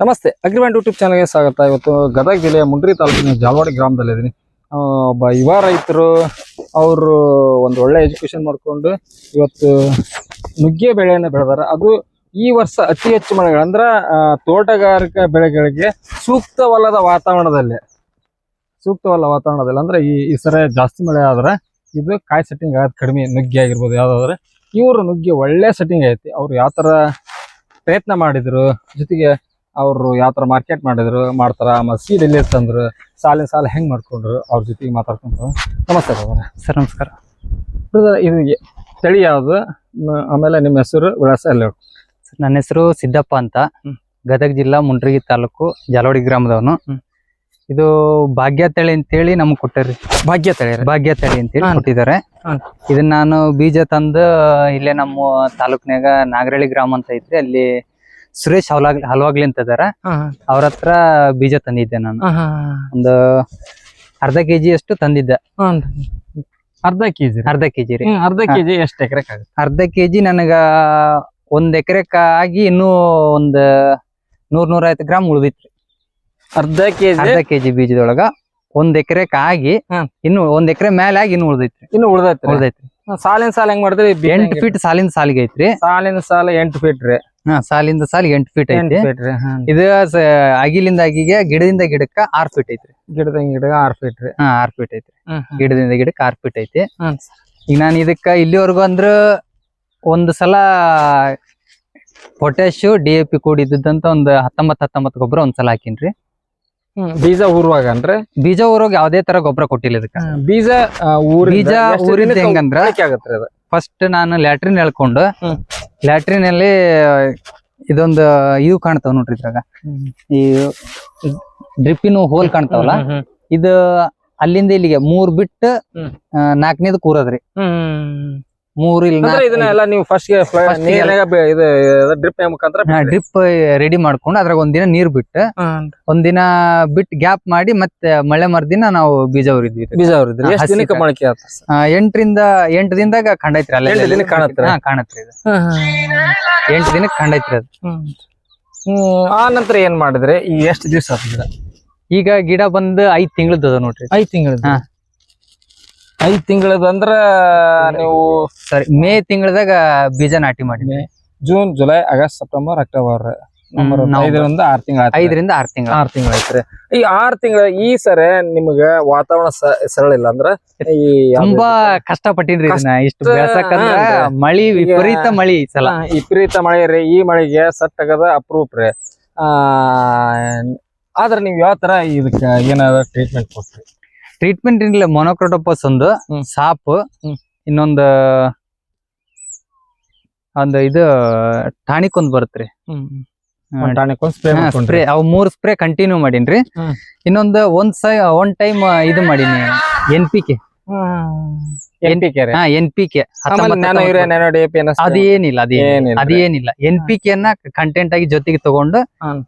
ನಮಸ್ತೆ agreement YouTube ಚಾನಲ್ಗೆ ಸ್ವಾಗತ. ಇವತ್ತು ಗದಗ ಜಿಲ್ಲೆಯ ಮುಂಡ್ರಿ ತಾಲೂಕಿನ ಜಾಲವಾಡಿ ಗ್ರಾಮದಲ್ಲಿದ್ದೀನಿ ಒಬ್ಬ ಯುವ ರೈತರು ಅವರು ಒಂದು ಒಳ್ಳೆ ಎಜುಕೇಶನ್ ಮಾಡ್ಕೊಂಡು ಇವತ್ತು ನುಗ್ಗೆ ಬೆಳೆಯನ್ನು ಬೆಳೆದಾರೆ. ಅದು ಈ ವರ್ಷ ಅತಿ ಹೆಚ್ಚು ಮಳೆಗಳು, ಅಂದ್ರೆ ತೋಟಗಾರಿಕಾ ಬೆಳೆಗಳಿಗೆ ಸೂಕ್ತವಲ್ಲದ ವಾತಾವರಣದಲ್ಲಿ, ಸೂಕ್ತವಲ್ಲ ವಾತಾವರಣದಲ್ಲಿ, ಅಂದ್ರೆ ಈ ಈ ಸರ ಜಾಸ್ತಿ ಮಳೆ ಆದ್ರೆ ಇದು ಕಾಯಿ ಸೆಟ್ಟಿಂಗ್ ಆಗೋದು ಕಡಿಮೆ, ನುಗ್ಗೆ ಆಗಿರ್ಬೋದು ಯಾವುದಾದ್ರೆ. ಇವರು ನುಗ್ಗೆ ಒಳ್ಳೆ ಸೆಟ್ಟಿಂಗ್ ಐತಿ. ಅವ್ರು ಯಾವ ಥರ ಪ್ರಯತ್ನ ಮಾಡಿದ್ರು, ಜೊತೆಗೆ ಅವರು ಯಾವ ಥರ ಮಾರ್ಕೆಟ್ ಮಾಡಿದ್ರು ಮಾಡ್ತಾರ ಮಸೀದ್ ಎಲ್ಲಿ ತಂದ್ರು ಸಾಲಿನ ಸಾಲ ಹೆಂಗ್ ಮಾಡ್ಕೊಂಡ್ರು ಅವ್ರ ಜೊತೆಗೆ ಮಾತಾಡ್ಕೊಂಡ್ರು ನಮಸ್ಕಾರ. ಸರ್ ನಮಸ್ಕಾರ. ಇದು ತಳಿ ಯಾವುದು? ಆಮೇಲೆ ನಿಮ್ಮ ಹೆಸರು ವಿಳಾಸ ಎಲ್ಲ ಸರ್, ನನ್ನ ಹೆಸರು ಸಿದ್ದಪ್ಪ ಅಂತ. ಗದಗ ಜಿಲ್ಲಾ ಮುಂಡ್ರಿಗಿ ತಾಲೂಕು ಜಾಲೋಡಿ ಗ್ರಾಮದವನು. ಇದು ಭಾಗ್ಯ ತಳಿ ಅಂತೇಳಿ ನಮ್ಗೆ ಕೊಟ್ಟಾರಿ. ಭಾಗ್ಯ ತಳಿ ಭಾಗ್ಯ ತಳಿ ಅಂತೇಳಿ. ಕೊಟ್ಟಿದ್ದಾರೆ. ಇದನ್ನ ನಾನು ಬೀಜ ತಂದು ಇಲ್ಲೇ ನಮ್ಮ ತಾಲೂಕ್ನ್ಯಾಗ ನಾಗರಳ್ಳಿ ಗ್ರಾಮ ಅಂತ ಐತ್ರಿ. ಅಲ್ಲಿ ಸುರೇಶ್ ಹಲವಾಗ್ಲಿ ಹಲ್ವಾಗ್ಲಿ ಅಂತ ಇದಾರ. ಅವ್ರ ಹತ್ರ ಬೀಜ ತಂದಿದ್ದೆ ನಾನು. ಒಂದು ಅರ್ಧ ಕೆಜಿ ಅಷ್ಟು ತಂದಿದ್ದೆ. ಅರ್ಧ ಕೆಜಿ ಅರ್ಧ ಕೆಜಿ ರೀ. ಅರ್ಧ ಕೆಜಿ ಎಷ್ಟು ಎಕರೆ ಅರ್ಧ ಕೆಜಿ ನನಗ ಒಂದ್ ಎಕರೆಕ್ ಆಗಿ ಇನ್ನೂ ಒಂದ್ ನೂರ್ ನೂರೈವತ್ತು ಗ್ರಾಮ್ ಉಳ್ದಿತ್ರಿ ಅರ್ಧ ಕೆಜಿ? ಅರ್ಧ ಕೆಜಿ ಬೀಜದೊಳಗ ಒಂದ್ ಎಕರೆಕ್ ಆಗಿ ಹ್ಮ್. ಇನ್ನು ಒಂದ್ ಎಕರೆ ಮೇಲೆ ಆಗಿ ಇನ್ನು ಉಳ್ದೈತ್ರಿ ಇನ್ನು ಉಳ್ದೈತ್ರಿ? ಉಳ್ದೈತ್ರಿ. ಸಾಲಿನ ಸಾಲ ಹೆಂಗ್ ಮಾಡಿದ್ರಿ ಎಂಟು ಫೀಟ್ ಸಾಲಿನ ಸಾಲಿಗೆ ಐತ್ರಿ. ಸಾಲಿನ ಸಾಲ ಎಂಟು ಫೀಟ್ ರೀ. ಹಾ ಸಾಲಿಂದ ಸಾಲ ಎಂಟ್ ಫೀಟ್ ಐತಿ. ಫೀಟ್ ರೀ ಹಾ. ಇದು ಸ- ಅಗಿಲಿಂದ ಅಗಿಗೆ ಗಿಡದಿಂದ ಗಿಡಕ್ಕ ಆರ್ ಫೀಟ್ ಐತ್ರಿ. ಗಿಡದ ಗಿಡ ಆರ್ ಫೀಟ್ ರೀ. ಹಾ ಆರ್ ಫೀಟ್ ಐತ್ರಿ. ಗಿಡದಿಂದ ಗಿಡಕ್ಕೆ ಆರ್ ಫೀಟ್ ಐತಿ. ಹ್ಮ್. ಈಗ ನಾನು ಇದಕ್ಕ ಇಲ್ಲಿವರೆಗೂ ಅಂದ್ರ ಒಂದ್ ಸಲ ಪೊಟ್ಯಾಶು ಡಿ ಎ ಪಿ ಕೂಡಿದ್ದಂತ ಒಂದ್ ಹತ್ತೊಂಬತ್ತು ಹತ್ತೊಂಬತ್ತು ಗೊಬ್ಬರ ಒಂದ್ ಸಲ ಹಾಕಿನ್ರಿ. ಬೀಜ ಊರುವಾಗ ಅಂದ್ರೆ ಬೀಜ ಊರೋಗ ಯಾವ್ದೇ ತರ ಗೊಬ್ಬರ ಕೊಟ್ಟಿಲ್ಲ ಇದಕ್ಕೆ ಬೀಜ ಊರ್ ಬೀಜ ಊರಿಂದ ಹೆಂಗಂದ್ರ? ಫಸ್ಟ್ ನಾನು ಲ್ಯಾಟ್ರಿನ್ ಎಳ್ಕೊಂಡು. ಲ್ಯಾಟ್ರಿನ್ ಅಲ್ಲಿ ಇದೊಂದು ಇವು ಕಾಣ್ತಾವ ನೋಡ್ರಿ ಇದ್ರಾಗ ಈ ಡ್ರಿಪ್ಪಿನ ಹೋಲ್ ಕಾಣ್ತಾವಲ್ಲ ಇದು ಅಲ್ಲಿಂದ ಇಲ್ಲಿಗೆ ಮೂರ್ ಬಿಟ್ಟು. ನಾಲ್ಕನೇದು ಕೂರದ್ರಿ. ಮೂರ್ ಇಲ್ಲ ಅಂದ್ರೆ ಇದನ್ನ ನೀವು ಫಸ್ಟ್ ಇದು ಡ್ರಿಪ್ ಮುಖಾಂತರ ಡ್ರಿಪ್ ರೆಡಿ ಮಾಡ್ಕೊಂಡು ಅದ್ರಾಗ ಒಂದಿನ ನೀರ್ ಬಿಟ್ಟು ಒಂದಿನ ಬಿಟ್ಟು ಗ್ಯಾಪ್ ಮಾಡಿ ಮತ್ತೆ ಮಳೆ ಮರ್ದಿನ ನಾವು ಬೀಜ ಉರಿದ್ವಿ ಬೀಜ ಎಷ್ಟು ದಿನಕ್ಕೆ. ಮೊಳಕೆ ಎಂಟರಿಂದ ಎಂಟು ದಿನದಾಗ ಕಂಡೈತ್ರಿ ಅಲ್ಲ ಎಂಟು ದಿನಕ್ಕೆ ಕಾಣತ್ರಿ? ಹಾ ಕಾಣತ್ರಿ ಇದು. ಎಂಟು ದಿನಕ್ಕೆ ಕಂಡೈತ್ರಿ ಅದು. ಆ ನಂತರ ಏನ್ ಮಾಡಿದ್ರೆ? ಎಷ್ಟು ದಿವಸ ಈಗ ಗಿಡ ಬಂದು ಐದ್ ತಿಂಗಳದ್ದು ಅದ ನೋಡ್ರಿ. ಐದ್ ತಿಂಗಳದ ಹಾ. ಐದ್ ತಿಂಗಳದ ಅಂದ್ರ ನೀವು ಸರಿ ಮೇ ತಿಂಗಳದಾಗ ಬೀಜ ನಾಟಿ ಮಾಡಿ. June July August September October November. ಐದರಿಂದ ಆರ್ ತಿಂಗಳ ಐದರಿಂದ ಆರ್ ತಿಂಗಳ. ಆರ್ ತಿಂಗಳ ಐತ್ರಿ ಈ ಆರ್ ತಿಂಗಳ ಈ ಸರಿ ನಿಮ್ಗ ವಾತಾವರಣ ಸ- ಸರಳ ಇಲ್ಲ ಅಂದ್ರ ಈ ಯಾವ್ದು ತುಂಬಾ ಕಷ್ಟ ಪಟ್ಟಿನ್ರಿ ಇದನ್ನ. ಇಷ್ಟು ಕಷ್ಟ, ಬೆಳ್ಸಕಂದ್ರ. ಮಳಿ ವಿಪರೀತ ಮಳಿ ಈ ಸಲ. ಹಾ, ವಿಪರೀತ ಮಳೆ ರೀ. ಈ ಮಳೆಗೆ ಸಟ್ ಆಗದ ಅಪ್ರೂಪ್ ರೀ. ಆ ಆದ್ರ ನೀವ್ ಯಾವ ತರ ಇದಕ್ಕ ಏನಾದ್ರು ಟ್ರೀಟ್ಮೆಂಟ್ ಕೊಟ್ರಿ ಟ್ರೀಟ್ಮೆಂಟ್ ಇಲ್ಲ ಮೊನೋಕ್ರೋಟೋಪಸ್ ಒಂದು ಸಾಪ್. ಇನ್ನೊಂದು ಒಂದು ಇದು ಟಾನಿಕ್ ಒಂದ್ ಬರುತ್ತೆ ಸ್ಪ್ರೇ ಅವ್ ಮೂರ್ ಸ್ಪ್ರೇ ಕಂಟಿನ್ಯೂ ಮಾಡೀನ್ರಿ. ಇನ್ನೊಂದು ಒಂದ್ ಸೈ ಒಂದ್ ಟೈಮ್ ಇದು ಮಾಡೀನಿ. N P K N P K ಅದೇನಿಲ್ಲ ಅದೇನಿಲ್ಲ. ಎನ್ ಪಿ ಕೆ ನ ಕಂಟೆಂಟ್ ಆಗಿ ಜೊತೆಗೆ ತಗೊಂಡು.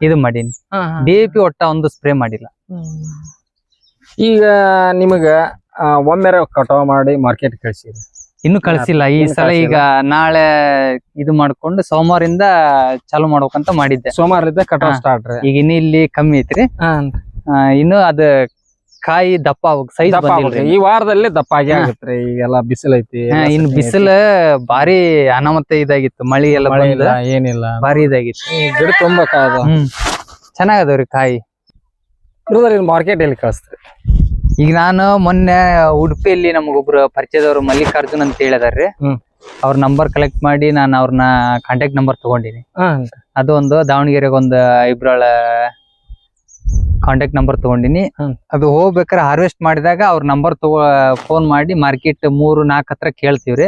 ಇದು ಮಾಡೀನಿ. ಡಿ ಎ ಪಿ ಒಟ್ಟ ಒಂದು ಸ್ಪ್ರೇ ಮಾಡಿಲ್ಲ. ಈಗ ನಿಮಗ ಒಮ್ಮೆ ಒಮ್ಮೆರೆ ಕಟಾವ್ ಮಾಡಿ ಮಾರ್ಕೆಟ್ ಕಳ್ಸಿರಿ. ಇನ್ನು ಕಳ್ಸಿಲ್ಲ. ಈ ಸಲ ಈಗ ನಾಳೆ ಇದು ಮಾಡ್ಕೊಂಡು ಸೋಮವಾರಿಂದ ಚಾಲು ಮಾಡ್ಬೇಕಂತ ಮಾಡಿದ್ದೆ. ಸೋಮವಾರದಿಂದ ಕಟಾವ್. ಸ್ಟಾರ್ಟ್ ರೀ. ಈಗ ಇನ್ನು ಇಲ್ಲಿ ಕಮ್ಮಿ ಐತ್ರಿ. ಇನ್ನು ಅದ ಕಾಯಿ ದಪ್ಪ ಸೈಜ್ ಈ ವಾರದಲ್ಲಿ ದಪ್ಪ ಆಗಿ. ಆಗತ್ರಿ ಬಿಸಿಲು ಐತಿ ಇನ್ನು ಬಿಸಿಲ ಭಾರಿ ಅನಾಮತ ಇದಾಗಿತ್ತು. ಮಳಿ ಎಲ್ಲ ಏನಿಲ್ಲ. ಬಾರಿ ಇದಾಗಿತ್ತು. ಗಿಡ ತುಂಬಾ ಚೆನ್ನಾಗದವ್ರಿ ಕಾಯಿ. ಮಾರ್ಕೆಟ್ ಎಲ್ಲಿ ಕಳಿಸ್ತೀರಿ ಈಗ ನಾನು ಮೊನ್ನೆ ಉಡುಪಿಯಲ್ಲಿ ನಮಗೊಬ್ರು ಪರಿಚಯದವರು ಮಲ್ಲಿಕಾರ್ಜುನ್ ಅಂತ ಹೇಳಿದಾರ್ರಿ. ಹ್ಮ್. ಅವ್ರ ನಂಬರ್ ಕಲೆಕ್ಟ್ ಮಾಡಿ ನಾನು ಅವ್ರನ್ನ ಕಾಂಟ್ಯಾಕ್ಟ್ ನಂಬರ್ ತಗೊಂಡಿನಿ. ಅದು ಒಂದು ದಾವಣಗೆರೆಗೆ ಒಂದು ಇಬ್ರಾಳ ಕಾಂಟ್ಯಾಕ್ಟ್ ನಂಬರ್ ತಗೊಂಡಿನಿ. ಹ್ಮ್. ಅದು ಹೋಗ್ಬೇಕಾದ್ರೆ ಹಾರ್ವೆಸ್ಟ್ ಮಾಡಿದಾಗ ಅವ್ರ ನಂಬರ್ ತಗೋ ಫೋನ್ ಮಾಡಿ ಮಾರ್ಕೆಟ್ ಮೂರು ನಾಲ್ಕು ಹತ್ರ ಕೇಳ್ತೀವ್ರಿ.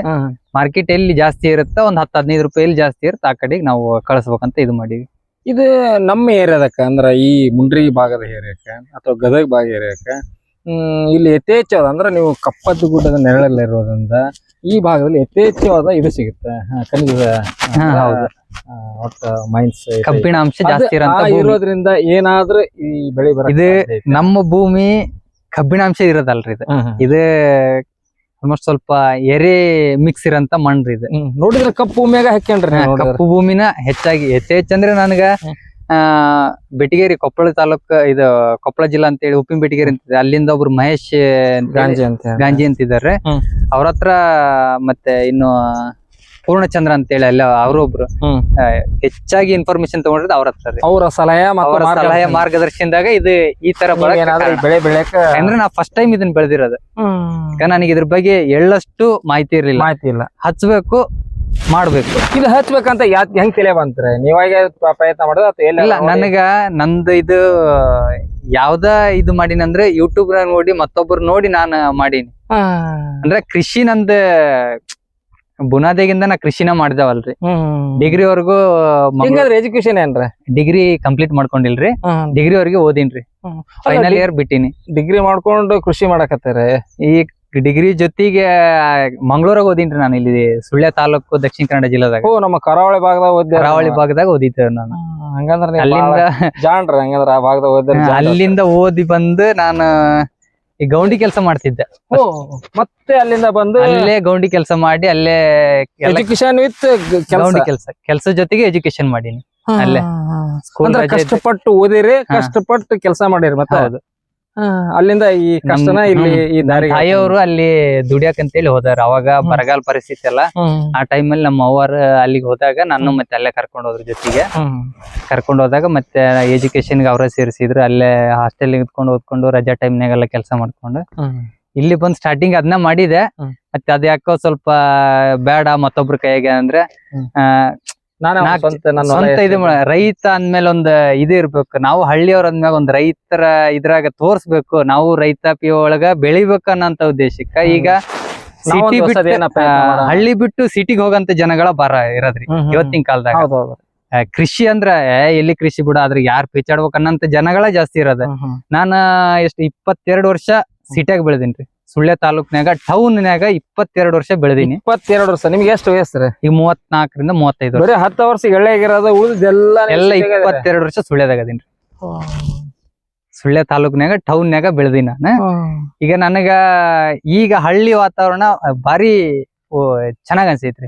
ಮಾರ್ಕೆಟ್ ಎಲ್ಲಿ ಜಾಸ್ತಿ ಇರುತ್ತೋ ಒಂದ್ ಹತ್ತು ಹದಿನೈದು ರೂಪಾಯಿ ಎಲ್ಲಿ ಜಾಸ್ತಿ ಇರುತ್ತೆ ಆ ಕಡೆಗೆ ನಾವು ಕಳಿಸ್ಬೇಕಂತ ಇದು ಮಾಡೀವಿ. ಇದು ನಮ್ಮ ಏರಿಯಾದಕ್ಕ ಅಂದ್ರ ಈ ಮುಂಡ್ರಿ ಭಾಗದ ಏರಿಯಾಕ ಅಥವಾ ಗದಗ ಭಾಗ ಏರಿಯಾಕ ಹ್ಮ್ ಇಲ್ಲಿ ಯಥೇಚ್ಛವಾದ ಅಂದ್ರೆ ನೀವು ಕಪ್ಪತ್ತು ಗುಡ್ಡದ ನೆರಳಲ್ಲಿ ಇರೋದ್ರಿಂದ ಈ ಭಾಗದಲ್ಲಿ ಯಥೇಚ್ಛವಾದ ಇದು ಸಿಗುತ್ತೆ. ಖನಿಜದ ಹೌದು. ಮೈನ್ಸ್ ಕಬ್ಬಿಣ ಅಂಶ ಜಾಸ್ತಿ. ಇರೋದ್ರಿಂದ ಏನಾದ್ರೂ ಈ ಬೆಳೆ ಬರ ಇದು ನಮ್ಮ ಭೂಮಿ ಕಬ್ಬಿಣಾಂಶ ಇರೋದಲ್ರಿ ಇದು. ಇದು ಆಲ್ಮೋಸ್ಟ್ ಸ್ವಲ್ಪ ಎರೆ ಮಿಕ್ಸ್ ಇರೋಂತ ಮಣ್ಣು ಇದು ನೋಡಿದ್ರೆ ಕಪ್ಪು ಭೂಮಿಯಾಗ ಹಾಕ್ಯಂಡ್ರಿ. ಕಪ್ಪು ಭೂಮಿನ ಹೆಚ್ಚಾಗಿ ಹೆಚ್ಚೆಚ್ಚಂದ್ರೆ ನನಗ ನನ್ಗ ಆ ಬೆಟಗೇರಿ ಕೊಪ್ಪಳ ತಾಲೂಕ್ ಇದು ಕೊಪ್ಪಳ ಜಿಲ್ಲಾ ಅಂತ ಹೇಳಿ ಉಪ್ಪಿನ ಬೆಟಗೇರಿ ಅಂತಿದೆ ಅಲ್ಲಿಂದ ಒಬ್ರು ಮಹೇಶ್ ಗಾಂಜಿ ಅಂತ. ಗಾಂಜಿ ಅಂತಿದ್ದಾರೆ. ಅವ್ರ ಹತ್ರ ಮತ್ತೆ ಇನ್ನು ಪೂರ್ಣಚಂದ್ರ ಅಂತ ಹೇಳಿ ಅಲ್ಲ ಅವರೊಬ್ರು. ಹೆಚ್ಚಾಗಿ ಇನ್ಫಾರ್ಮೇಶನ್ ತಗೊಂಡ್ರೆ ಅವ್ರ ಹತ್ರ ಅವರ ಸಲಹೆ ಅವರ ಸಲಹೆ ಮಾರ್ಗದರ್ಶನ. ಮಾರ್ಗದರ್ಶನದಾಗ ಇದು ಈ ತರ ಬೆಳೆ ಬೆಳೆಯಕ ಅಂದ್ರೆ ನಾ ಫಸ್ಟ್ ಟೈಮ್ ಇದನ್ನ ಬೆಳೆದಿರೋದು. ನನಗೆ ಇದ್ರ ಬಗ್ಗೆ ಎಳ್ಳಷ್ಟು ಮಾಹಿತಿ ಇರ್ಲಿಲ್ಲ. ಮಾಹಿತಿ ಇಲ್ಲ. ಹಚ್ಬೇಕು ಮಾಡ್ಬೇಕು. ಇದು ಹಚ್ಬೇಕಂತ ಯಾತ್ ಹೆಂಗ್ ತಿಳಿಯ ಬಂತ್ರಿ ನೀವಾಗ ಪ್ರಯತ್ನ ಮಾಡೋದು ಅಥವಾ ಇಲ್ಲ ನನಗ ನಂದು ಇದು ಯಾವ್ದ ಇದು ಮಾಡೀನಂದ್ರೆ ಯೂಟ್ಯೂಬ್ ನೋಡಿ ಮತ್ತೊಬ್ರು ನೋಡಿ ನಾನು ಮಾಡೀನಿ. ಅಂದ್ರೆ ಕೃಷಿ ನಂದ ಬುನಾದಿಗಿಂದ ನಾ ಕೃಷಿನ ಮಾಡಿದವಲ್ರಿ. ಡಿಗ್ರಿ ವರ್ಗು ಹಿಂಗಾದ್ರೆ ಎಜುಕೇಶನ್ ಏನ್ರ? ಡಿಗ್ರಿ ಕಂಪ್ಲೀಟ್ ಮಾಡ್ಕೊಂಡಿಲ್ರಿ. ಡಿಗ್ರಿ ವರೆಗೆ ಓದಿನ್ರಿ. ಫೈನಲ್ ಇಯರ್ ಬಿಟ್ಟಿನಿ. ಡಿಗ್ರಿ ಮಾಡ್ಕೊಂಡು ಕೃಷಿ ಮಾಡಕತ್ತಾರೆ? ಈ ಡಿಗ್ರಿ ಜೊತೆಗೆ ಮಂಗಳೂರಾಗ ಓದಿನ್ರಿ ನಾನು ಇಲ್ಲಿ ಸುಳ್ಯ ತಾಲೂಕು ದಕ್ಷಿಣ ಕನ್ನಡ ಜಿಲ್ಲಾದಾಗ. ಓ ನಮ್ಮ ಕರಾವಳಿ ಭಾಗದಾಗ ಓದ್ಯ ಕರಾವಳಿ ಭಾಗದಾಗ ಓದಿದ್ದೆ ನಾನು. ಹಂಗಂದ್ರ ಅಲ್ಲಿಂದ ಜಾಣ್ರಿ ಹಂಗಂದ್ರ ಆ ಭಾಗದಾಗ ಓದ್ಯಾರ ಅಲ್ಲಿಂದ ಓದಿ ಬಂದು ನಾನು ಈ ಗೌಂಡಿ ಕೆಲಸ ಮಾಡ್ತಿದ್ದೆ. ಓ, ಮತ್ತೆ ಅಲ್ಲಿಂದ ಬಂದು ಅಲ್ಲೇ ಗೌಂಡಿ ಕೆಲಸ ಮಾಡಿ ಅಲ್ಲೇ ಎಜುಕೇಶನ್ ವಿತ್ ಗೌಂಡಿ ಕೆಲಸ ಕೆಲಸ ಜೊತೆಗೆ ಎಜುಕೇಶನ್ ಮಾಡೀನಿ. ಅಲ್ಲೇ. ಕಷ್ಟಪಟ್ಟು ಓದಿರಿ. ಕಷ್ಟಪಟ್ಟು ಕೆಲಸ ಮಾಡಿರಿ ಮತ್ತೆ ಹೌದು. ಅಲ್ಲಿಂದ ಈ ಕಷ್ಟನ ಇಲ್ಲಿ ಈ ದಾರಿ ತಾಯಿಯವರು ಅಲ್ಲಿ ದುಡಿಯಾಕ ಅಂತೇಳಿ ಹೋದಾರ. ಅವಾಗ ಬರಗಾಲ ಪರಿಸ್ಥಿತಿ ಅಲ್ಲ. ಆ ಅಲ್ಲಿ ನಮ್ಮ ಅವ್ವಾರ ಅಲ್ಲಿಗೆ ಹೋದಾಗ ನಾನು ಮತ್ತೆ ಅಲ್ಲೇ ಕರ್ಕೊಂಡು ಹೋದ್ರ ಜೊತೆಗೆ. ಕರ್ಕೊಂಡು ಹೋದಾಗ ಮತ್ತೆ ಎಜುಕೇಶನ್ಗೆ ಅವರೇ ಸೇರಿಸಿದ್ರು. ಅಲ್ಲೇ ಹಾಸ್ಟೆಲ್ ಇದ್ಕೊಂಡು ಓದ್ಕೊಂಡು ರಜಾ ಟೈಮ್ನಾಗೆಲ್ಲ ಕೆಲಸ ಮಾಡ್ಕೊಂಡು. ಇಲ್ಲಿ ಬಂದ್ ಸ್ಟಾರ್ಟಿಂಗ್ ಅದನ್ನ ಮಾಡಿದೆ. ಮತ್ತೆ ಅದ್ಯಾಕೋ ಸ್ವಲ್ಪ ಬೇಡ ಮತ್ತೊಬ್ರ ಕೈಗೆ ಅಂದ್ರೆ ಸ್ವಂತ ಇದು ರೈತ ಅಂದ್ಮೇಲೆ ಒಂದ್ ಇದು ಇರ್ಬೇಕು. ನಾವು ಹಳ್ಳಿಯವ್ರ ಅಂದ್ಮ್ಯಾಗ ಒಂದ್ ರೈತರ ಇದ್ರಾಗ ತೋರ್ಸ್ಬೇಕು. ನಾವು ರೈತಾಪಿ ಒಳಗ ಬೆಳಿಬೇಕು ಅನ್ನೋಂತ ಉದ್ದೇಶಕ್ಕ ಈಗ ಸಿಟಿ ಬಿಟ್ಟು. ಹಳ್ಳಿ ಬಿಟ್ಟು ಸಿಟಿಗೆ ಹೋಗಂತ ಜನಗಳ ಬರ ಇರೋದ್ರಿ. ಇವತ್ತಿನ ಕಾಲದಾಗ. ಕೃಷಿ ಅಂದ್ರ ಎಲ್ಲಿ ಕೃಷಿ ಬಿಡ ಅದ್ರ ಯಾರ್ ಪೇಚಾಡ್ಬೇಕು ಅನ್ನಂತ ಜನಗಳ ಜಾಸ್ತಿ ಇರೋದ. ನಾನ ಎಷ್ಟು ಇಪ್ಪತ್ತೆರಡು ವರ್ಷ ಸಿಟಿಯಾಗ ಬೆಳೆದಿನ್ರಿ. ಸುಳ್ಯ ತಾಲೂಕ್ನ್ಯಾಗ ಟೌನ್ನ್ಯಾಗ ಇಪ್ಪತ್ತೆರಡು ವರ್ಷ ಬೆಳೆದೀನಿ. ಇಪ್ಪತ್ತೆರಡು ವರ್ಷ. ನಿಮ್ಗೆ ಎಷ್ಟು ವಯಸ್ಸು ಈಗ ಮೂವತ್ನಾಲ್ಕರಿಂದ ಮೂವತ್ತೈದು ಬರೀ ಹತ್ತು ವರ್ಷ ಎಳ್ಳೆಗಿರೋದು ಉಳಿದೆಲ್ಲ ಎಲ್ಲ ಇಪ್ಪತ್ತೆರಡು ವರ್ಷ ಸುಳ್ಯದಾಗ ಅದೀನಿ ಸುಳ್ಯ ತಾಲೂಕ್ನ್ಯಾಗ ಟೌನ್ನ್ಯಾಗ ಬೆಳೆದಿ ನಾನು. ಈಗ ನನಗ ಈಗ ಹಳ್ಳಿ ವಾತಾವರಣ ಭಾರಿ ಚೆನ್ನಾಗ್ ಅನ್ಸೈತ್ರಿ.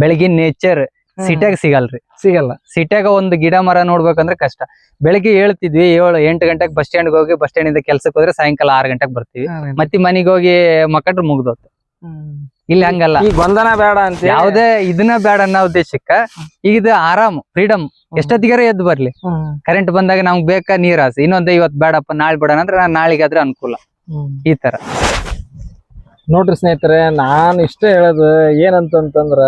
ಬೆಳಗಿನ ನೇಚರ್ ಸಿಟ್ಯಾಗ ಸಿಗಲ್ರಿ. ಸಿಗಲ್ಲ. ಸಿಟ್ಯಾಗ ಒಂದು ಗಿಡ ಮರ ನೋಡ್ಬೇಕಂದ್ರೆ ಕಷ್ಟ. ಬೆಳಿಗ್ಗೆ ಹೇಳ್ತಿದ್ವಿ ಏಳು ಎಂಟು ಗಂಟೆಗೆ ಬಸ್ ಸ್ಟ್ಯಾಂಡ್ ಹೋಗಿ ಬಸ್ ಸ್ಟ್ಯಾಂಡ್ ಇಂದ ಕೆಲ್ಸಕ್ಕೆ ಹೋದ್ರೆ ಸಾಯಂಕಾಲ ಆರು ಗಂಟೆಗೆ ಬರ್ತೀವಿ. ಮತ್ತೆ ಮನೆಗೆ ಹೋಗಿ ಮಕ್ಕಟ್ರು ಮುಗ್ದೋತ್. ಇಲ್ಲಿ ಹಂಗಲ್ಲ. ಈ ಬಂಧನ ಬೇಡ ಅಂತ ಯಾವ್ದೇ ಇದನ್ನ ಬೇಡ ಅನ್ನೋ ಉದ್ದೇಶಕ್ಕ ಈಗ ಇದು ಆರಾಮ್ ಫ್ರೀಡಮ್ ಎಷ್ಟೊತ್ತಿಗಾರ ಎದ್ದು ಬರ್ಲಿ? ಕರೆಂಟ್ ಬಂದಾಗ ನಮ್ಗೆ ಬೇಕಾ ನೀರ್ ಆಸೆ ಇನ್ನೊಂದ್ ಇವತ್ ಬೇಡಪ್ಪ ನಾಳೆ ಬೇಡ ಅಂದ್ರೆ ನಾಳಿಗಾದ್ರೆ ಅನುಕೂಲ. ಈ ತರ. ನೋಡ್ರಿ ಸ್ನೇಹಿತರೆ ನಾನು ಇಷ್ಟೇ ಹೇಳೋದು ಏನಂತಂತಂದ್ರ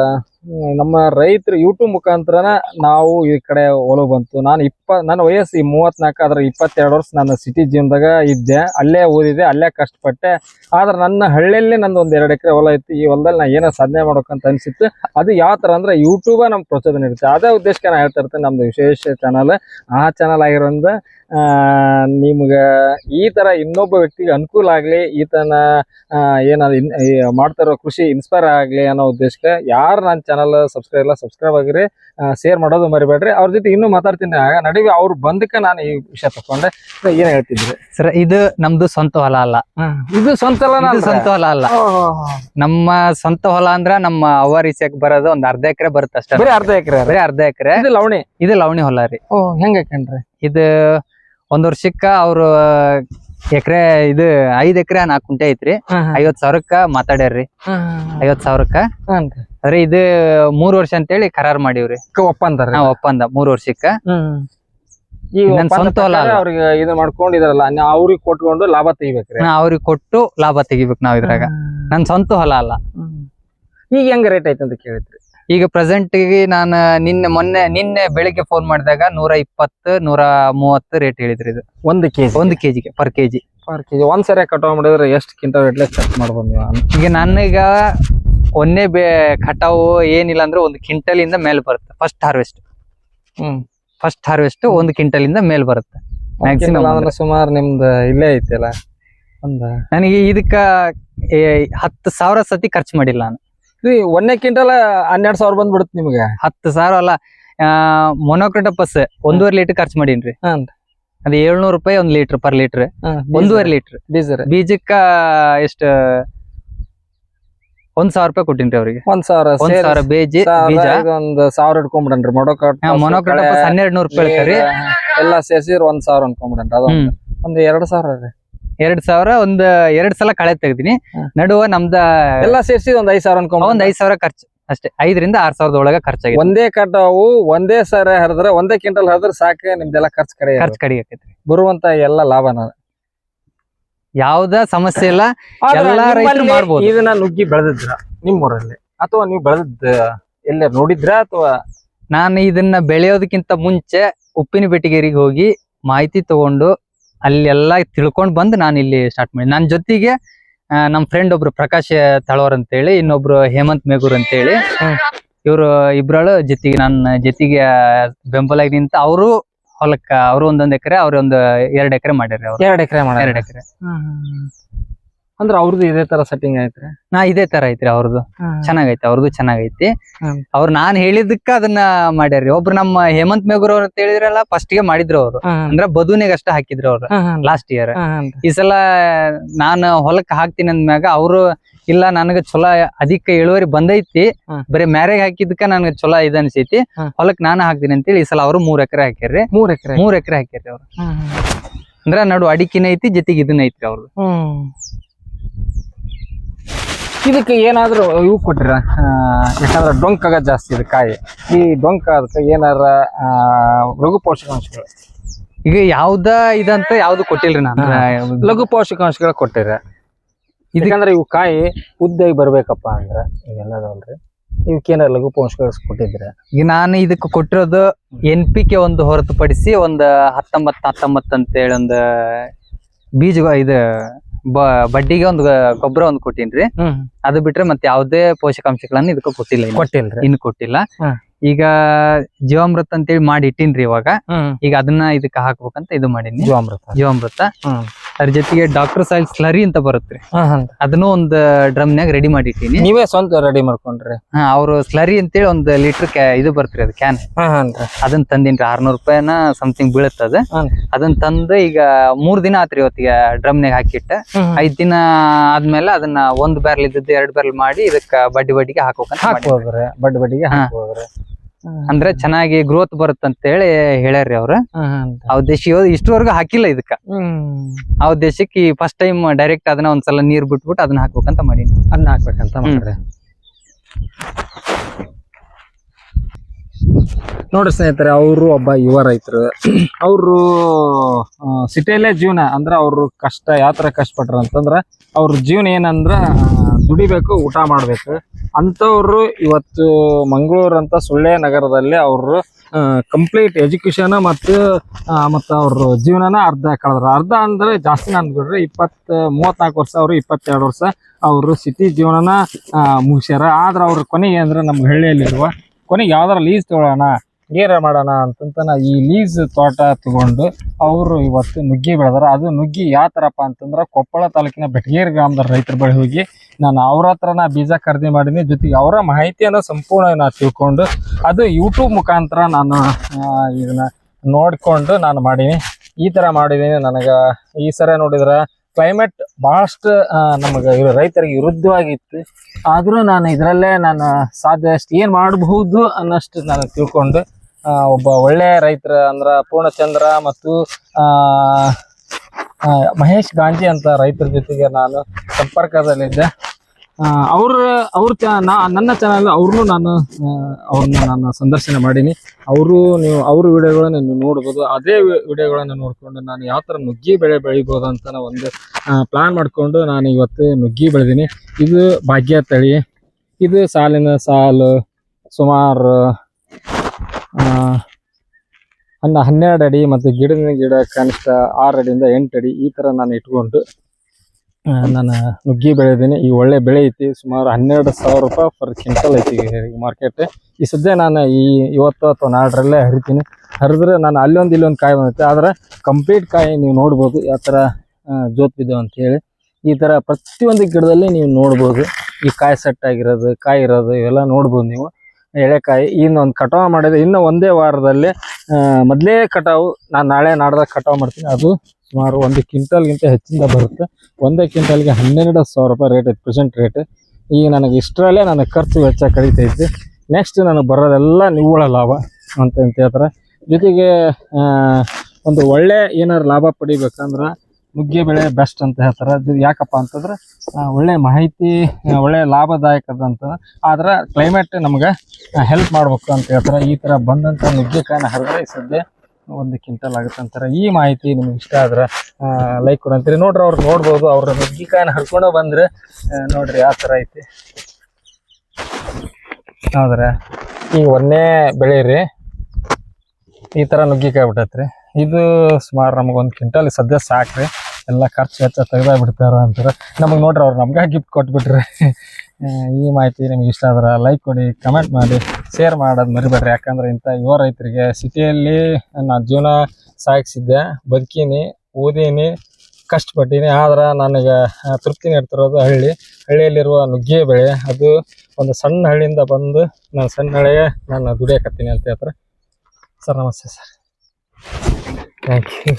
ನಮ್ಮ ರೈತರು ಯೂಟ್ಯೂಬ್ ಮುಖಾಂತರನ ನಾವು ಈ ಕಡೆ ಒಲವು ಬಂತು. ನಾನು ಇಪ್ಪ ನನ್ನ ವಯಸ್ಸು ಈ ಮೂವತ್ನಾಲ್ಕು ಆದ್ರೆ ಇಪ್ಪತ್ತೆರಡು ವರ್ಷ ನಾನು ಸಿಟಿ ಜೀವನದಾಗ ಇದ್ದೆ. ಅಲ್ಲೇ ಓದಿದೆ, ಅಲ್ಲೇ ಕಷ್ಟಪಟ್ಟೆ. ಆದ್ರೆ ನನ್ನ ಹಳ್ಳಿಯಲ್ಲಿ ನಂದು ಒಂದ್ ಎರಡು ಎಕರೆ ಹೊಲ ಇತ್ತು ಈ ಹೊಲದಲ್ಲಿ ನಾ ಏನೋ ಸಾಧನೆ ಮಾಡ್ಬೇಕಂತ ಅನ್ಸಿತ್ತು. ಅದು ಯಾವ ತರ ಅಂದ್ರೆ ಯೂಟ್ಯೂಬ ನಮ್ಮ ಪ್ರಚೋದನೆ ಇರುತ್ತೆ. ಅದೇ ಉದ್ದೇಶಕ್ಕೆ ನಾನು ಹೇಳ್ತಾ ಇರ್ತೇನೆ ನಮ್ದು ವಿಶೇಷ ಚಾನಲ್ ಆ ಚಾನಲ್ ಆಗಿರೋದ್ರಿಂದ ನಿಮ್ಗೆ ಈ ತರ ಇನ್ನೊಬ್ಬ ವ್ಯಕ್ತಿಗೆ ಅನುಕೂಲ ಆಗ್ಲಿ, ಈತನ ಏನಾದ್ರು ಈ ಮಾಡ್ತಾ ಕೃಷಿ ಇನ್ಸ್ಪೈರ್ ಆಗ್ಲಿ ಅನ್ನೋ ಉದ್ದೇಶಕ್ಕೆ ಯಾರು ನನ್ನ ಚಾನಲ್ ಸಬ್ಸ್ಕ್ರೈಬ್ ಇಲ್ಲ ಸಬ್ಸ್ಕ್ರೈಬ್ ಆಗಿರಿ. ಶೇರ್ ಮಾಡೋದು ಮರಿಬೇಡ್ರಿ. ಅವ್ರ ಜೊತೆ ಇನ್ನೂ ಮಾತಾಡ್ತೀನಿ. ಆಗ ನಡುವೆ ಅವ್ರು ಬಂದಕ್ಕೆ ನಾನು ಈ ವಿಷಯ ತಕೊಂಡೆ ಏನ್ ಹೇಳ್ತಿದ್ರಿ? ಸರ್ ಇದು ನಮ್ದು ಸ್ವಂತ ಹೊಲ ಅಲ್ಲ. ಇದು ಸ್ವಂತ ಹೊಲ ಸ್ವಂತ ಹೊಲ ಅಲ್ಲ. ನಮ್ಮ ಸ್ವಂತ ಹೊಲ ಅಂದ್ರ ನಮ್ಮ ಅವರ್ ಬರೋದು ಒಂದ್ ಅರ್ಧ ಎಕರೆ ಬರುತ್ತೆ ಅಷ್ಟೇ. ಬರೀ ಅರ್ಧ ಎಕರೆ ಬರೀ ಅರ್ಧ ಎಕರೆ. ಇದು ಲವಣಿ? ಇದು ಲವಣಿ ಹೊಲ ರೀ. ಓ ಹೆಂಗ ಇದು ಒಂದ್ ವರ್ಷಕ್ಕ ಅವ್ರು ಎಕರೆ ಇದು ಐದ್ ಎಕರೆ ನಾಲ್ಕು ಕುಂಟೆ ಐತ್ರಿ. ಐವತ್ ಸಾವಿರಕ್ಕ ಮಾತಾಡ್ಯಾರ್ರಿ. ಐವತ್ ಸಾವಿರಕ್ಕ. ಆದ್ರೆ ಇದು ಮೂರ್ ವರ್ಷ ಅಂತೇಳಿ ಕರಾರ್ ಮಾಡಿವ್ರಿ. ಒಪ್ಪಂದ ನಾವ್ ಒಪ್ಪಂದ ಮೂರ್ ವರ್ಷಕ್ಕ. ಈಗ ನನ್ ಒಪ್ಪಂದ ಸ್ವಂತ ಹೊಲ ಪ್ರಕಾರ ಅಲ್ಲ. ಅವ್ರಿಗೆ ಇದು ಮಾಡ್ಕೊಂಡಿದಾರಲ್ಲ ಅವ್ರಿಗೆ ಕೊಟ್ಕೊಂಡು ಲಾಭ ತೆಗಿಬೇಕ್ರಿ. ನಾ ಅವ್ರಿಗೆ ಕೊಟ್ಟು ಲಾಭ ತೆಗಿಬೇಕು ನಾವ್ ಇದ್ರಾಗ. ನನ್ ಸ್ವಂತ ಹೊಲ ಅಲ್ಲ. ಈಗ ಹೆಂಗ ರೇಟ್ ಐತೆ ಅಂತ ಕೇಳಿದ್ರಿ? ಈಗ ಪ್ರೆಸೆಂಟ್ಗೆ ನಾನು ನಿನ್ನೆ ಮೊನ್ನೆ ನಿನ್ನೆ ಬೆಳಿಗ್ಗೆ ಫೋನ್ ಮಾಡಿದಾಗ ನೂರ ಇಪ್ಪತ್ತು ನೂರ ಮೂವತ್ತು ರೇಟ್ ಹೇಳಿದ್ರಿ ಇದು. ಒಂದು ಕೆಜಿ. ಒಂದು ಕೆಜಿಗೆ ಪರ್ ಕೆಜಿ. Per KG. ಒಂದ್ ಸರಿ ಕಟಾವ್ ಮಾಡಿದ್ರೆ ಎಷ್ಟು ಕ್ವಿಂಟಲ್ ರೇಟ್ ಚೆಕ್ ಮಾಡ್ಬೋದು ನೀವು? ಈಗ ನನಗ ಒಂದೇ ಬೇ ಕಟಾವು ಏನಿಲ್ಲ ಅಂದ್ರೆ ಒಂದು ಕ್ವಿಂಟಲ್ ಇಂದ ಮೇಲೆ ಬರುತ್ತೆ. First harvest hmm. First harvest ಒಂದು ಕ್ವಿಂಟಲ್ ಇಂದ ಮೇಲೆ ಬರುತ್ತೆ. ಮ್ಯಾಕ್ಸಿಮಮ್ ಅಂದ್ರೆ ಸುಮಾರು ನಿಮ್ದು ಇಲ್ಲೇ ಐತಿಲ್ಲ? ಒಂದ. ನನಗೆ ಇದಕ್ಕ ಹತ್ತು ಸಾವಿರ ಸತಿ ಖರ್ಚು ಮಾಡಿಲ್ಲ ನಾನು. ಒಂದೇ ಕ್ವಿಂಟಲ್ ಹನ್ನೆರಡು ಸಾವಿರ ಬಂದ್ಬಿಡುತ್ತೆ ನಿಮ್ಗೆ? ಹತ್ತು ಸಾವಿರ ಅಲ್ಲ ಮೊನೋಕ್ರಟಪಸ್ ಒಂದೂವರೆ ಲೀಟರ್ ಖರ್ಚು ಮಾಡೀನ್ರಿ. ಅದು ಅದ್ ಏಳ್ನೂರು ರೂಪಾಯಿ ಒಂದ್ ಲೀಟರ್ ಪರ್ ಲೀಟರ್ ಒಂದೂವರೆ ಲೀಟರ್ ಬೀಜ ಬೀಜಕ್ಕ ಎಷ್ಟ ಒಂದ್ ಸಾವಿರ ರೂಪಾಯಿ ಕೊಟ್ಟಿನ್ರಿ ಅವ್ರಿಗೆ. ಒಂದ್ ಸಾವಿರ ಒಂದ್ ಸಾವಿರ ಬೇಜಿ ಬೀಜ. ಒಂದ್ ಸಾವಿರ ಇಟ್ಕೊಂಡ್ಬಿಡನ್ರಿ ಮೊಡಕಾಟ್ ಮೊನೋಕ್ರಟಪಸ್ ಹನ್ನೆರಡ್ ನೂರ್ ರೂಪಾಯಿ ಹೇಳ್ತಾರೆ ಎಲ್ಲಾ ಸೇರ್ಸಿರ್ ಒಂದ್ ಸಾವಿರ ಅನ್ಕೊಂಡ್ಬಿಡನ್ರಿ ಅದೊಂದ್ ಒಂದ್ ಎರಡ್ ಸಾವಿರ ರೀ. ಎರಡ್ ಸಾವಿರ ಒಂದ್ ಎರಡ್ ಸಲ ಕಳೆ ತೆಗ್ದಿನಿ. ನಡುವ ನಮ್ದ ಎಲ್ಲಾ ಸೇರ್ಸಿ ಒಂದ್ ಐದ್ ಸಾವಿರ ಅನ್ಕೊಂಡ್ ಒಂದ್ ಐದ್ ಸಾವಿರ ಖರ್ಚು. ಅಷ್ಟೇ ಐದರಿಂದ ಆರ್ ಸಾವಿರದ ಒಳಗ ಖರ್ಚಾಗಿದೆ ಒಂದೇ ಕಟಾವು ಒಂದೇ ಸರ ಹರಿದ್ರೆ ಒಂದೇ ಕ್ವಿಂಟಲ್ ಹರಿದ್ರೆ ಸಾಕು ನಿಮ್ದೆಲ್ಲ ಖರ್ಚು ಕಡೆ ಖರ್ಚು ಕಡಿ ಆಕೈತ್ರಿ ಬರುವಂತ ಎಲ್ಲ ಲಾಭನ ಯಾವ್ದ ಸಮಸ್ಯೆ ಇಲ್ಲ. ಎಲ್ಲಾ ರೈತರು ಮಾಡ್ಬೋದು. ಇದನ್ನ ನುಗ್ಗಿ ಬೆಳೆದಿದ್ರ ನಿಮ್ಮೂರಲ್ಲಿ? ಅಥವಾ ನೀವು ಬೆಳೆದಿದ್ದ ಎಲ್ಲ ನೋಡಿದ್ರ ಅಥವಾ? ನಾನು ಇದನ್ನ ಬೆಳೆಯೋದಕ್ಕಿಂತ ಮುಂಚೆ ಉಪ್ಪಿನ ಬೆಟ್ಟಿಗೇರಿಗೆ ಹೋಗಿ ಮಾಹಿತಿ ತಗೊಂಡು ಅಲ್ಲೆಲ್ಲ ತಿಳ್ಕೊಂಡ್ ಬಂದು ನಾನು ಇಲ್ಲಿ ಸ್ಟಾರ್ಟ್ ಮಾಡಿ ನನ್ನ ಜೊತೆಗೆ ನಮ್ಮ ನಮ್ ಫ್ರೆಂಡ್ ಒಬ್ರು ಪ್ರಕಾಶ್ ತಳವರ್ ಅಂತೇಳಿ ಇನ್ನೊಬ್ರು ಹೇಮಂತ್ ಮೇಗೂರ್ ಅಂತೇಳಿ. ಹೇಳಿ ಇವ್ರು ಇಬ್ರಾಳು ಜೊತೆಗೆ ನನ್ನ ಜೊತೆಗೆ ಬೆಂಬಲಾಗಿ ನಿಂತ ಅವರು ಹೊಲಕ್ಕ ಅವ್ರು ಒಂದೊಂದ್ ಎಕರೆ ಅವ್ರ ಒಂದು ಎರಡ್ ಎಕರೆ ಮಾಡ್ಯಾರ ಅವ್ರು. ಎರಡ್ ಎಕರೆ ಮಾಡ ಎರಡ್ ಎಕರೆ. ಅಂದ್ರೆ ಅವ್ರದ್ದು ಇದೇ ತರ ಸೆಟ್ಟಿಂಗ್ ಐತ್ರಿ. ನಾ ಇದೇ ತರ ಐತ್ರಿ ಅವ್ರದ್ದು ಚೆನ್ನಾಗೈತಿ ಅವ್ರದ್ದು ಚೆನ್ನಾಗೈತಿ. ಹ್ಮ್. ಅವ್ರು ನಾನ್ ಹೇಳಿದಕ್ಕ ಅದನ್ನ ಮಾಡ್ಯಾರ್ರಿ. ಒಬ್ರು ನಮ್ಮ ಹೇಮಂತ್ ಮೇಗೂರ್ ಅವ್ರು ಅಂತ ಹೇಳಿದ್ರಲ್ಲ ಫಸ್ಟ್ಗೆ ಮಾಡಿದ್ರು ಅವ್ರು. ಅಂದ್ರ ಬದುನಿಗೆ ಅಷ್ಟ ಹಾಕಿದ್ರು ಅವ್ರು ಲಾಸ್ಟ್ ಇಯರ್ ಈ ಸಲ ನಾನು ಹೊಲಕ್ಕೆ ಹಾಕ್ತೀನಿ ಅಂದ್ಮ್ಯಾಗ ಅವರು ಇಲ್ಲ ನನಗ ಚೊಲೋ ಅಧಿಕ ಇಳುವರಿ ಬಂದೈತಿ. ಬರೀ ಮ್ಯಾರೇಜ್ ಹಾಕಿದ್ಕ ನನ್ಗ ಚೊಲೋ ಇದ್ ಅನ್ಸೈತಿ. ಹ್ಮ್. ಹೊಲಕ್ ನಾನು ಹಾಕ್ತೀನಿ ಅಂತೇಳಿ ಈ ಸಲ ಅವರು ಮೂರ್ ಎಕರೆ ಹಾಕ್ಯಾರ್ರಿ. ಮೂರ್ ಎಕರೆ. ಮೂರ್ ಎಕರೆ ಹಾಕ್ಯಾರ್ರಿ ಅವ್ರು. ಅಂದ್ರ ನಡು ಅಡಿಕಿನ ಐತಿ ಜೊತೆಗೆ ಇದನ್ನ ಐತ್ರಿ ಅವ್ರದ್ದು ಇದಕ್ಕೆ ಏನಾದ್ರು ಇವು ಕೊಟ್ಟಿರ ಯಾಕಂದ್ರೆ ಡೊಂಕ್ ಆಗ ಜಾಸ್ತಿ ಇದೆ ಕಾಯಿ. ಈ ಡೊಂಕ ಅದಕ್ಕೆ ಏನಾರ ಲಘು ಪೋಷಕಾಂಶಗಳು. ಈಗ ಯಾವ್ದ ಇದಂತ ಯಾವ್ದು ಕೊಟ್ಟಿಲ್ರಿ ನಾನು? ಲಘು ಪೋಷಕಾಂಶಗಳು ಕೊಟ್ಟಿರ. ಇದಕ್ಕಂದ್ರೆ ಇವು ಕಾಯಿ ಉದ್ದಾಗಿ ಬರ್ಬೇಕಪ್ಪ ಅಂದ್ರೆ ಇವೆಲ್ಲದಲ್ರಿ ಇವಕ್ಕೇನಾರ ಲಘು ಪೋಷಕಾಂಶ ಕೊಟ್ಟಿದ್ರೆ. ಈಗ ನಾನು ಇದಕ್ಕೆ ಕೊಟ್ಟಿರೋದು ಎನ್ ಪಿ ಕೆ ಒಂದು ಹೊರತುಪಡಿಸಿ ಒಂದು ಹತ್ತೊಂಬತ್ತು ಹತ್ತೊಂಬತ್ತು ಅಂತೇಳಿ ಒಂದು ಬೀಜ ಇದು ಬಡ್ಡಿಗೆ ಒಂದು ಗೊಬ್ಬರ ಒಂದು ಕೊಟ್ಟಿನ್ರಿ. ಅದು ಬಿಟ್ರೆ ಮತ್ತೆ ಯಾವುದೇ ಪೋಷಕಾಂಶಗಳನ್ನ ಇದಕ್ಕೆ ಕೊಟ್ಟಿಲ್ಲ ಕೊಟ್ಟಿಲ್ಲ ಇನ್ನು ಕೊಟ್ಟಿಲ್ಲ. ಈಗ ಜೀವಾಮೃತ ಅಂತೇಳಿ ಮಾಡಿ ಇಟ್ಟಿನ್ರಿ ಇವಾಗ. ಈಗ ಅದನ್ನ ಇದಕ್ಕೆ ಹಾಕ್ಬೇಕಂತ ಇದು ಮಾಡೀನಿ ಜೀವಾಮೃತ. ಜೀವಾಮೃತ. ಅದ್ರ ಜೊತೆಗೆ ಡಾಕ್ಟರ್ ಸಾಯಿಲ್ ಸ್ಲರಿ ಅಂತ ಬರುತ್ತೆ. ಅದನ್ನು ಒಂದು ಡ್ರಮ್ನಾಗ ರೆಡಿ ಮಾಡಿ ಇಟ್ಟೀನಿ ನೀವೇ ಸ್ವಂತ ರೆಡಿ ಮಾಡ್ಕೊಂಡ್ರಿ. ಹಾ ಅವ್ರು ಸ್ಲರಿ ಅಂತೇಳಿ ಒಂದು ಲೀಟರ್ ಇದು ಬರ್ತೀರಿ ಅದು ಕ್ಯಾನ್ ಅದನ್ನ ತಂದಿನ್ರಿ ಆರ್ನೂರು ರೂಪಾಯಿನ ಸಮಥಿಂಗ್ ಬೀಳತ್ತ ಅದ. ಅದನ್ನ ತಂದು ಈಗ ಮೂರ್ ದಿನ ಆತ್ರಿ ಇವತ್ತಿಗೆ ಡ್ರಮ್ನಾಗ ಹಾಕಿಟ್ಟ. ಐದ್ ದಿನ ಆದ್ಮೇಲೆ ಅದನ್ನ ಒಂದ್ ಬ್ಯಾರಲ್ ಇದ್ದದ್ದು ಎರಡ್ ಬ್ಯಾರಲ್ ಮಾಡಿ ಇದಕ್ಕ ಬಡ್ಡಿ ಬಡ್ಡಿಗೆ ಮಾಡೀನಿ. ಬಡ್ಡಿ ಬಡ್ಡಿಗೆ ಅಂದ್ರೆ ಚೆನ್ನಾಗಿ ಗ್ರೋತ್ ಅಂತ ಹೇಳಿ ಹೇಳ್ಯಾರ್ರಿ ಅವ್ರ. ಉದ್ದೇಶ ಇಷ್ಟವರೆಗೂ ಹಾಕಿಲ್ಲ ಇದಕ್ಕ. ಅವ್ ದೇಶಕ್ಕೆ ಫಸ್ಟ್ ಟೈಮ್ ಡೈರೆಕ್ಟ್ ಅದನ್ನ ಒಂದ್ಸಲ ನೀರ್ ಬಿಟ್ಬಿಟ್ಟು ಅದನ್ನ ಹಾಕ್ಬೇಕಂತ ಮಾಡೀನಿ. ಅದನ್ನ ಹಾಕ್ಬೇಕಂತ ಮಾಡ್ರಿ. ನೋಡ್ರಿ ಸ್ನೇಹಿತರೆ ಅವರು ಒಬ್ಬ ಯುವ ರೈತರು. ಅವರು ಸಿಟಿಯಲ್ಲೇ ಜೀವನ ಅಂದ್ರೆ ಅವರು ಕಷ್ಟ ಯಾವ ಥರ ಕಷ್ಟಪಟ್ರ ಅಂತಂದ್ರೆ ಅವ್ರ ಜೀವನ ಏನಂದ್ರ ದುಡಿಬೇಕು, ಊಟ ಮಾಡಬೇಕು. ಅಂಥವ್ರು ಇವತ್ತು ಮಂಗಳೂರು ಅಂತ ಸುಳ್ಳೆ ನಗರದಲ್ಲಿ ಅವರು ಕಂಪ್ಲೀಟ್ ಎಜುಕೇಶನ್ ಮತ್ತು ಮತ್ತು ಅವ್ರ ಜೀವನನ ಅರ್ಧ ಕಳೆದ್ರು. ಅರ್ಧ ಅಂದ್ರೆ ಜಾಸ್ತಿ ಅನ್ಬಿಡ್ರಿ ಇಪ್ಪತ್ತು ಮೂವತ್ನಾಲ್ಕು ವರ್ಷ ಅವರು, ಇಪ್ಪತ್ತೆರಡು ವರ್ಷ ಅವರು ಸಿಟಿ ಜೀವನನ ಮುಗಿಸ್ಯಾರ. ಆದ್ರೆ ಅವ್ರ ಕೊನೆಗೆ ಅಂದ್ರೆ ನಮ್ಮ ಹಳ್ಳಿಯಲ್ಲಿರುವ ಕೊನೆಗೆ ಯಾವ್ದಾರ ಲೀಸ್ ತಗೊಳ್ಳೋಣ ಏರ ಮಾಡೋಣ ಅಂತಂತ ನಾ ಈ ಲೀಸ್ ತೋಟ ತಗೊಂಡು ಅವರು ಇವತ್ತು ನುಗ್ಗಿ ಬೆಳೆದಾರ. ಅದು ನುಗ್ಗಿ ಯಾವ ಥರಪ್ಪ ಅಂತಂದ್ರೆ ಕೊಪ್ಪಳ ತಾಲೂಕಿನ ಬೆಟಗೇರಿ ಗ್ರಾಮದ ರೈತರ ಬಳಿ ಹೋಗಿ ನಾನು ಅವ್ರ ಹತ್ರ ನಾ ಬೀಜ ಖರೀದಿ ಮಾಡೀನಿ. ಜೊತೆಗೆ ಅವರ ಮಾಹಿತಿಯನ್ನು ಸಂಪೂರ್ಣ ನಾ ತಿಳ್ಕೊಂಡು ಅದು ಯೂಟ್ಯೂಬ್ ಮುಖಾಂತರ ನಾನು ಇದನ್ನ ನೋಡ್ಕೊಂಡು ನಾನು ಮಾಡೀನಿ. ಈ ಥರ ಮಾಡಿದ್ದೀನಿ ನನಗೆ. ಈ ಸರ ನೋಡಿದ್ರೆ ಕ್ಲೈಮೇಟ್ ಭಾಳಷ್ಟು ನಮಗೆ ರೈತರಿಗೆ ವಿರುದ್ಧವಾಗಿತ್ತು. ಆದರೂ ನಾನು ಇದರಲ್ಲೇ ನಾನು ಸಾಧ್ಯ ಅಷ್ಟು ಏನು ಮಾಡಬಹುದು ಅನ್ನಷ್ಟು ನಾನು ತಿಳ್ಕೊಂಡು ಒಬ್ಬ ಒಳ್ಳೆ ರೈತರ ಅಂದ್ರ ಪೂರ್ಣಚಂದ್ರ ಮತ್ತು ಆ, ಮಹೇಶ್ ಗಾಂಧಿ ಅಂತ ರೈತರ ಜೊತೆಗೆ ನಾನು ಸಂಪರ್ಕದಲ್ಲಿದ್ದೆ. ಅವ್ರ ಅವ್ರ ನನ್ನ ಚಾನಲ್ ಅವ್ರನ್ನೂ ನಾನು ಅವ್ರನ್ನ ನಾನು ಸಂದರ್ಶನ ಮಾಡೀನಿ. ಅವರು ನೀವು ಅವ್ರ ವಿಡಿಯೋಗಳನ್ನ ನೀವು ನೋಡ್ಬೋದು. ಅದೇ ವಿಡಿಯೋಗಳನ್ನು ನೋಡ್ಕೊಂಡು ನಾನು ಯಾವ ಥರ ನುಗ್ಗಿ ಬೆಳೆ ಬೆಳಿಬೋದು ಅಂತ ಒಂದು ಪ್ಲಾನ್ ಮಾಡಿಕೊಂಡು ನಾನು ಇವತ್ತು ನುಗ್ಗಿ ಬೆಳೆದೀನಿ. ಇದು ಭಾಗ್ಯ ತಳಿ. ಇದು ಸಾಲಿನ ಸಾಲು ಸುಮಾರು ಆ, ಹನ್ನ ಹನ್ನೆರಡು ಅಡಿ ಮತ್ತು ಗಿಡದ ಗಿಡ ಕನಿಷ್ಠ ಆರು ಅಡಿಯಿಂದ ಎಂಟು ಅಡಿ ಈ ಥರ ನಾನು ಇಟ್ಕೊಂಡು ನಾನು ನುಗ್ಗಿ ಬೆಳೆದೀನಿ ಈ ಒಳ್ಳೆ ಬೆಳೆ ಐತಿ. ಸುಮಾರು ಹನ್ನೆರಡು ಸಾವಿರ ರೂಪಾಯಿ ಪರ್ ಕ್ವಿಂಟಲ್ ಐತಿ ಈ ಮಾರ್ಕೆಟ್ ಈ ಸದ್ಯ ನಾನು ಈ ಇವತ್ತು ಅಥವಾ ನಾಡರಲ್ಲೇ ಹರಿತೀನಿ. ಹರಿದ್ರೆ ನಾನು ಅಲ್ಲೊಂದು ಇಲ್ಲೊಂದು ಕಾಯಿ ಬಂದೈತೆ ಆದ್ರೆ ಕಂಪ್ಲೀಟ್ ಕಾಯಿ ನೀವು ನೋಡ್ಬೋದು. ಯಾವ ಥರ ಜೋತ್ ಅಂತ ಹೇಳಿ. ಈ ಥರ ಪ್ರತಿಯೊಂದು ಗಿಡದಲ್ಲಿ ನೀವು ನೋಡ್ಬೋದು. ಈ ಕಾಯಿ ಸೆಟ್ ಆಗಿರೋದು ಕಾಯಿ ಇರೋದು ಇವೆಲ್ಲ ನೋಡ್ಬೋದು ನೀವು. ಎಳೆಕಾಯಿ ಇನ್ನೊಂದು ಕಟಾವು ಮಾಡಿದ್ರೆ ಇನ್ನು ಒಂದೇ ವಾರದಲ್ಲಿ ಮೊದಲೇ ಕಟಾವು, ನಾನು ನಾಳೆ ನಾಡ್ದಾಗ ಕಟಾವು ಮಾಡ್ತೀನಿ. ಅದು ಸುಮಾರು ಒಂದು ಕ್ವಿಂಟಲ್ಗಿಂತ ಹೆಚ್ಚಿಂದ ಬರುತ್ತೆ. ಒಂದೇ ಕ್ವಿಂಟಲ್ಗೆ ಹನ್ನೆರಡು ಸಾವಿರ ರೂಪಾಯಿ ರೇಟ್ ಐತೆ ಪ್ರೆಸೆಂಟ್ ರೇಟ್ ಈಗ ನನಗೆ ಇಷ್ಟರಲ್ಲೇ ನನಗೆ ಖರ್ಚು ವೆಚ್ಚ ಕಡಿತೈತಿ ನೆಕ್ಸ್ಟ್ ನನಗೆ ಬರೋದೆಲ್ಲ ನಿವ್ವಳ ಲಾಭ ಅಂತ ಅಂತ ಹೇಳ್ತಾರೆ. ಜೊತೆಗೆ ಒಂದು ಒಳ್ಳೆ ಏನಾದ್ರು ಲಾಭ ಪಡಿಬೇಕಂದ್ರೆ ನುಗ್ಗೆ ಬೆಳೆ ಬೆಸ್ಟ್ ಅಂತ ಹೇಳ್ತಾರೆ. ಅದು ಯಾಕಪ್ಪ ಅಂತಂದ್ರೆ ಆ, ಒಳ್ಳೆ ಮಾಹಿತಿ ಒಳ್ಳೆ ಲಾಭದಾಯಕದಂತ. ಆದ್ರೆ ಕ್ಲೈಮೇಟ್ ನಮ್ಗೆ ಹೆಲ್ಪ್ ಮಾಡ್ಬೇಕು ಅಂತ ಹೇಳ್ತಾರೆ. ಈ ಥರ ಬಂದಂಥ ನುಗ್ಗೆಕಾಯಿನ ಹರಿದ್ರೆ ಸದ್ಯ ಒಂದು ಕ್ವಿಂಟಲ್ ಆಗುತ್ತೆ ಅಂತಾರೆ. ಈ ಮಾಹಿತಿ ನಿಮ್ಗೆ ಇಷ್ಟ ಆದ್ರೆ ಲೈಕ್ ಕೊಡಂತೀರಿ. ನೋಡ್ರಿ ಅವ್ರು ನೋಡ್ಬೋದು. ಅವ್ರ ನುಗ್ಗಿಕಾಯಿನ ಹರ್ಕೊಂಡು ಬಂದ್ರೆ ಆ, ನೋಡ್ರಿ ಯಾವ ಥರ ಐತಿ. ಹೌದ್ರ ಈಗ ಒಂದೇ ಬೆಳೆ ರೀ. ಈ ಥರ ನುಗ್ಗಿಕಾಯಿ ಬಿಟ್ಟೈತ್ರಿ. ಇದು ಸುಮಾರು ನಮಗೆ ಒಂದು ಕ್ವಿಂಟಲ್ ಸದ್ಯ ಸಾಕ್ರಿ. ಎಲ್ಲ ಖರ್ಚು ವೆಚ್ಚ ತೆಗ್ದ ಬಿಡ್ತಾರ ಅಂತಾರೆ. ನಮಗೆ ನೋಡ್ರಿ ಅವ್ರು ನಮ್ಗೆ ಗಿಫ್ಟ್ ಕೊಟ್ಬಿಟ್ರಿ. ಈ ಮಾಹಿತಿ ನಿಮ್ಗೆ ಇಷ್ಟ ಆದ್ರೆ ಲೈಕ್ ಕೊಡಿ ಕಮೆಂಟ್ ಮಾಡಿ ಶೇರ್ ಮಾಡೋದು ಮರಿಬೇಡ್ರಿ. ಯಾಕಂದ್ರೆ ಇಂಥ ಯುವ ರೈತರಿಗೆ ಸಿಟಿಯಲ್ಲಿ ನಾನು ಜೀವನ ಸಾಗಿಸಿದ್ದೆ, ಬದುಕೀನಿ, ಓದೀನಿ, ಕಷ್ಟಪಟ್ಟೀನಿ. ಆದ್ರೆ ನನಗೆ ತೃಪ್ತಿ ನೀಡ್ತಿರೋದು ಹಳ್ಳಿ. ಹಳ್ಳಿಯಲ್ಲಿರುವ ನುಗ್ಗೆ ಬೆಳೆ, ಅದು ಒಂದು ಸಣ್ಣ ಹಳ್ಳಿಯಿಂದ ಬಂದು ನಾನು ಸಣ್ಣ ಹಳ್ಳಿಗೆ ನಾನು ದುಡಿಯಕತ್ತೀನಿ ಅಂತ ಹೇಳ್ತಾರೆ. ಸರ್, ನಮಸ್ತೆ ಸರ್. É, Aqui.